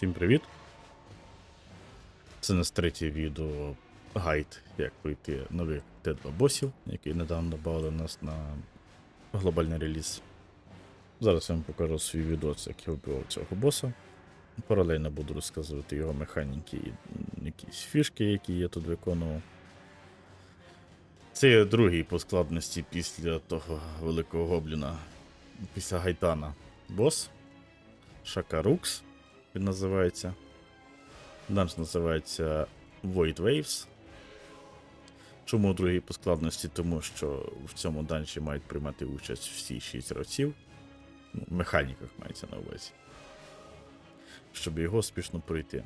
Всім привіт! Це нас третє відео гайд, як пройти нових Т2 босів, які недавно додали нас на глобальний реліз. Зараз я вам покажу свій відос, як я вбивав цього боса. Паралельно буду розказувати його механіки і якісь фішки, які я тут виконував. Це другий по складності після того великого гобліна, після Гайтана. Бос. Шакарукс він називається. Данж називається Void Waves. Чому другий по складності? Тому що в цьому данжі мають приймати участь всі 6 гравців. Ну, механіках мається на увазі. Щоб його успішно пройти.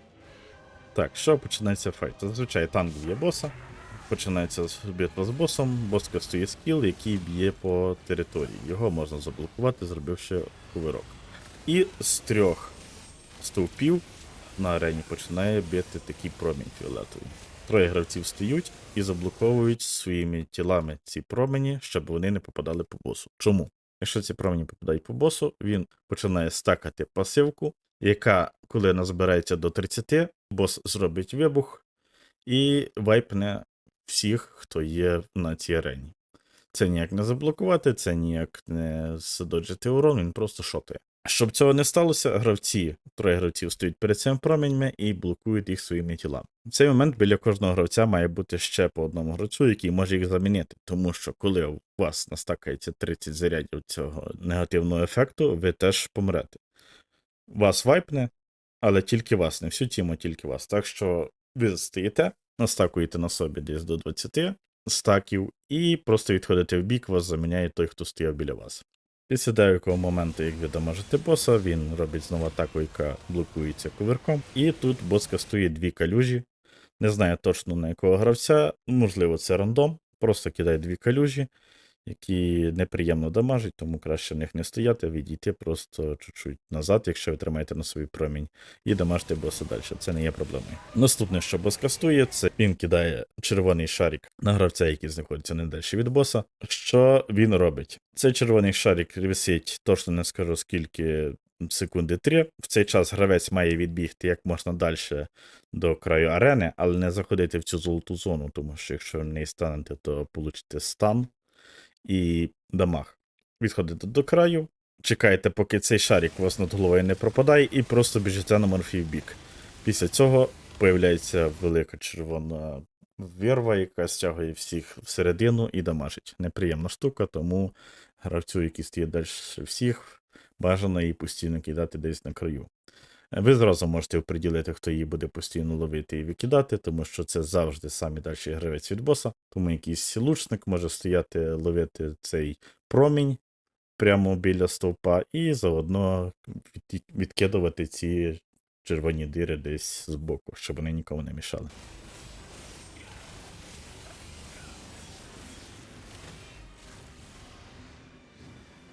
Так, що починається файт? Зазвичай танк б'є боса. Починається битва з босом, бос кастує скіл, який б'є по території. Його можна заблокувати, зробивши кувирок. І з трьох стовпів на арені починає бити такий промінь фіолетовий. Троє гравців стають і заблоковують своїми тілами ці промені, щоб вони не попадали по босу. Чому? Якщо ці промені попадають по босу, він починає стакати пасивку, яка, коли назбирається до 30, бос зробить вибух і вайпне всіх, хто є на цій арені. Це ніяк не заблокувати, це ніяк не задоджити урон, він просто шотає. Щоб цього не сталося, гравці, троє гравців стоять перед цими променями і блокують їх своїми тілами. В цей момент біля кожного гравця має бути ще по одному гравцю, який може їх замінити. Тому що коли у вас настакається 30 зарядів цього негативного ефекту, ви теж помрете. Вас вайпне, але тільки вас, не всю тіму, тільки вас. Так що ви стоїте, настакуєте на собі десь до 20 стаків, і просто відходите в бік, вас заміняє той, хто стояв біля вас. Після деякого моменту, як ви дамажите боса, він робить знову атаку, яка блокується кувирком. І тут бос кастує дві калюжі. Не знаю точно на якого гравця, можливо, це рандом. Просто кидає дві калюжі, які неприємно дамажать, тому краще в них не стояти, відійти просто чуть-чуть назад, якщо ви тримаєте на собі промінь, і дамажте боса далі. Це не є проблемою. Наступне, що бос кастує, це він кидає червоний шарик на гравця, який знаходиться не далі від боса. Що він робить? Цей червоний шарик висить, точно не скажу скільки. Секунди три. В цей час гравець має відбігти як можна далі до краю арени, але не заходити в цю золоту зону, тому що якщо ви не станете, то получите стан і дамаг. Відходите до краю, чекаєте, поки цей шарик у вас над головою не пропадає, і просто біжите на морфій бік. Після цього появляється велика червона вирва, яка стягує всіх всередину і дамажить. Неприємна штука, тому гравцю, який стоїть далі всіх, бажано її постійно кидати десь на краю. Ви зразу можете оприділити, хто її буде постійно ловити і викидати, тому що це завжди самий дальший гравець від боса. Тому якийсь лучник може стояти, ловити цей промінь прямо біля стовпа, і заодно відкидувати ці червоні дири десь збоку, щоб вони нікому не мішали.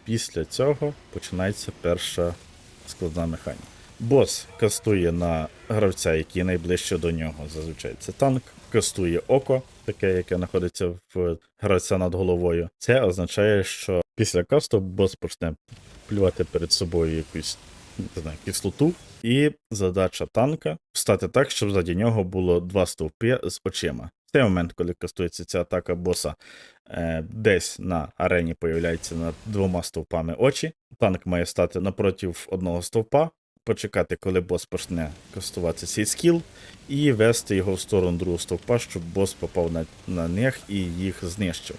Після цього починається перша складна механіка. Бос кастує на гравця, який найближче до нього. Зазвичай це танк, кастує око, таке, яке знаходиться в гравця над головою. Це означає, що після касту бос почне плювати перед собою якусь не знаю, кислоту. І задача танка встати так, щоб ззаді нього було два стовпи з очима. В цей момент, коли кастується ця атака боса, е, десь на арені появляється над двома стовпами очі. Танк має стати напроти одного стовпа, почекати, коли бос почне кастувати цей скіл, і вести його в сторону другого стовпа, щоб бос попав на, на них і їх знищив.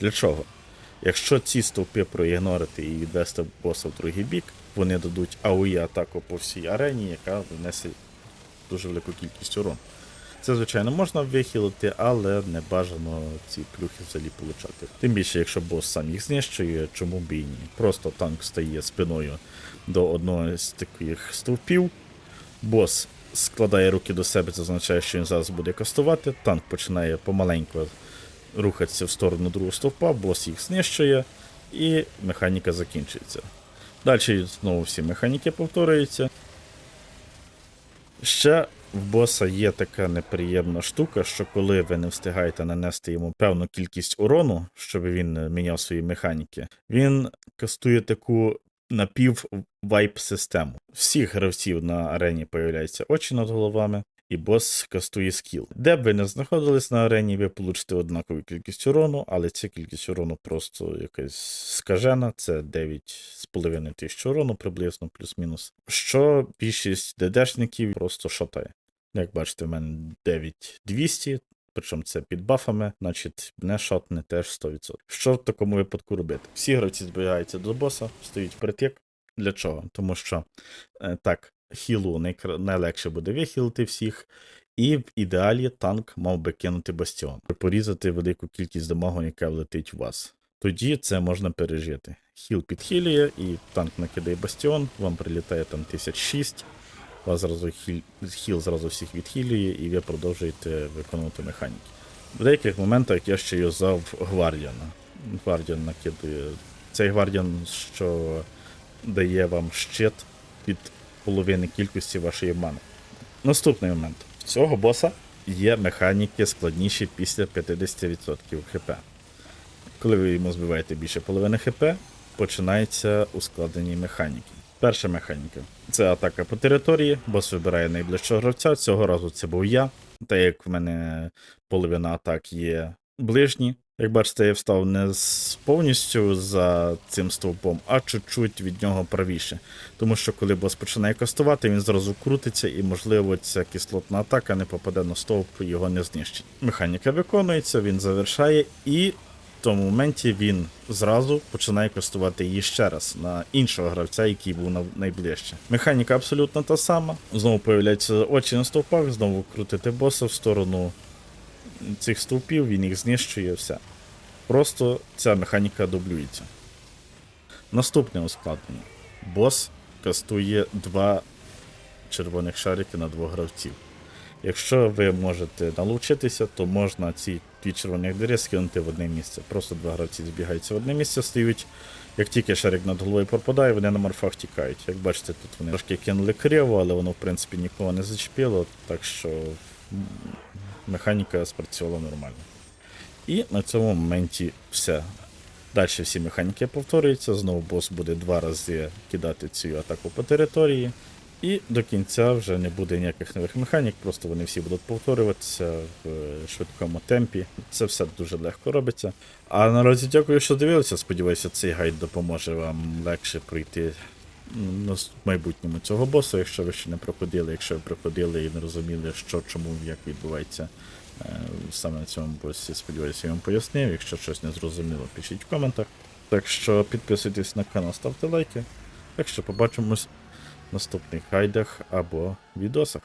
Для чого? Якщо ці стовпи проігнорити і відвести боса в другий бік, вони дадуть АОІ атаку по всій арені, яка внесе дуже велику кількість урону. Це, звичайно, можна вихилити, але не бажано ці плюхи взагалі получати. Тим більше, якщо бос сам їх знищує, чому б і ні. Просто танк стає спиною до одного з таких стовпів. Бос складає руки до себе, це означає, що він зараз буде кастувати. Танк починає помаленьку рухатися в сторону другого стовпа, бос їх знищує, і механіка закінчується. Далі знову всі механіки повторюються. Ще в боса є така неприємна штука, що коли ви не встигаєте нанести йому певну кількість урону, щоб він міняв свої механіки, він кастує таку напів-вайп систему. Всіх гравців на арені появляються очі над головами, і бос кастує скіл. Де б ви не знаходились на арені, ви получите однакову кількість урону, але ця кількість урону просто якась скажена. Це 9,5 тисяч урону приблизно, плюс-мінус. Що більшість ДДшників просто шатає. Як бачите, в мене 9200, причому це під бафами, значить не шотне теж 100%. Що в такому випадку робити? Всі гравці збігаються до боса, стоїть притик. Для чого? Тому що е, так, хілу найкра- найлегше буде вихилити всіх, і в ідеалі танк мав би кинути бастіон, порізати велику кількість дамагу, яка влетить в вас. Тоді це можна пережити. Хіл підхилює, і танк накидає бастіон, вам прилітає там 1006, вас зразу хіл, хіл зразу всіх відхилює, і ви продовжуєте виконувати механіки. В деяких моментах я ще юзав Гвардіана. Гвардіан накидує. Цей Гвардіан, що дає вам щит під половини кількості вашої мани. Наступний момент. Цього боса є механіки складніші після 50% хп. Коли ви йому збиваєте більше половини хп, починаються ускладнені механіки. Перша механіка це атака по території, бос вибирає найближчого гравця. Цього разу це був я. Та як в мене половина атак є ближні. Як бачите, я встав не повністю за цим стовпом, а чуть-чуть від нього правіше. Тому що коли бос починає кастувати, він зразу крутиться і, можливо, ця кислотна атака не попаде на стовп його не знищить. Механіка виконується, він завершає, і тому моменті він зразу починає кастувати її ще раз на іншого гравця, який був на- найближче. Механіка абсолютно та сама. Знову появляються очі на стовпах, знову крутити боса в сторону цих стовпів, він їх знищує, все. Просто ця механіка дублюється. Наступне ускладнення. Бос кастує два червоних шарики на двох гравців. Якщо ви можете налучитися, то можна ці дві червоних двері скинути в одне місце. Просто два гравці збігаються в одне місце, стають. Як тільки шарик над головою пропадає, вони на морфах тікають. Як бачите, тут вони трошки кинули криво, але воно в принципі нікого не зачепило, так що механіка спрацювала нормально. І на цьому моменті все. Далі всі механіки повторюються, знову бос буде два рази кидати цю атаку по території. І до кінця вже не буде ніяких нових механік, просто вони всі будуть повторюватися в е, швидкому темпі. Це все дуже легко робиться. А наразі дякую, що дивилися. Сподіваюся, цей гайд допоможе вам легше пройти м, на майбутньому цього боса, якщо ви ще не проходили, якщо ви проходили і не розуміли, що, чому, як відбувається е, саме на цьому босі. Сподіваюся, я вам пояснив. Якщо щось не зрозуміло, пишіть в коментах. Так що підписуйтесь на канал, ставте лайки. Так що побачимось в наступних гайдах або відосах.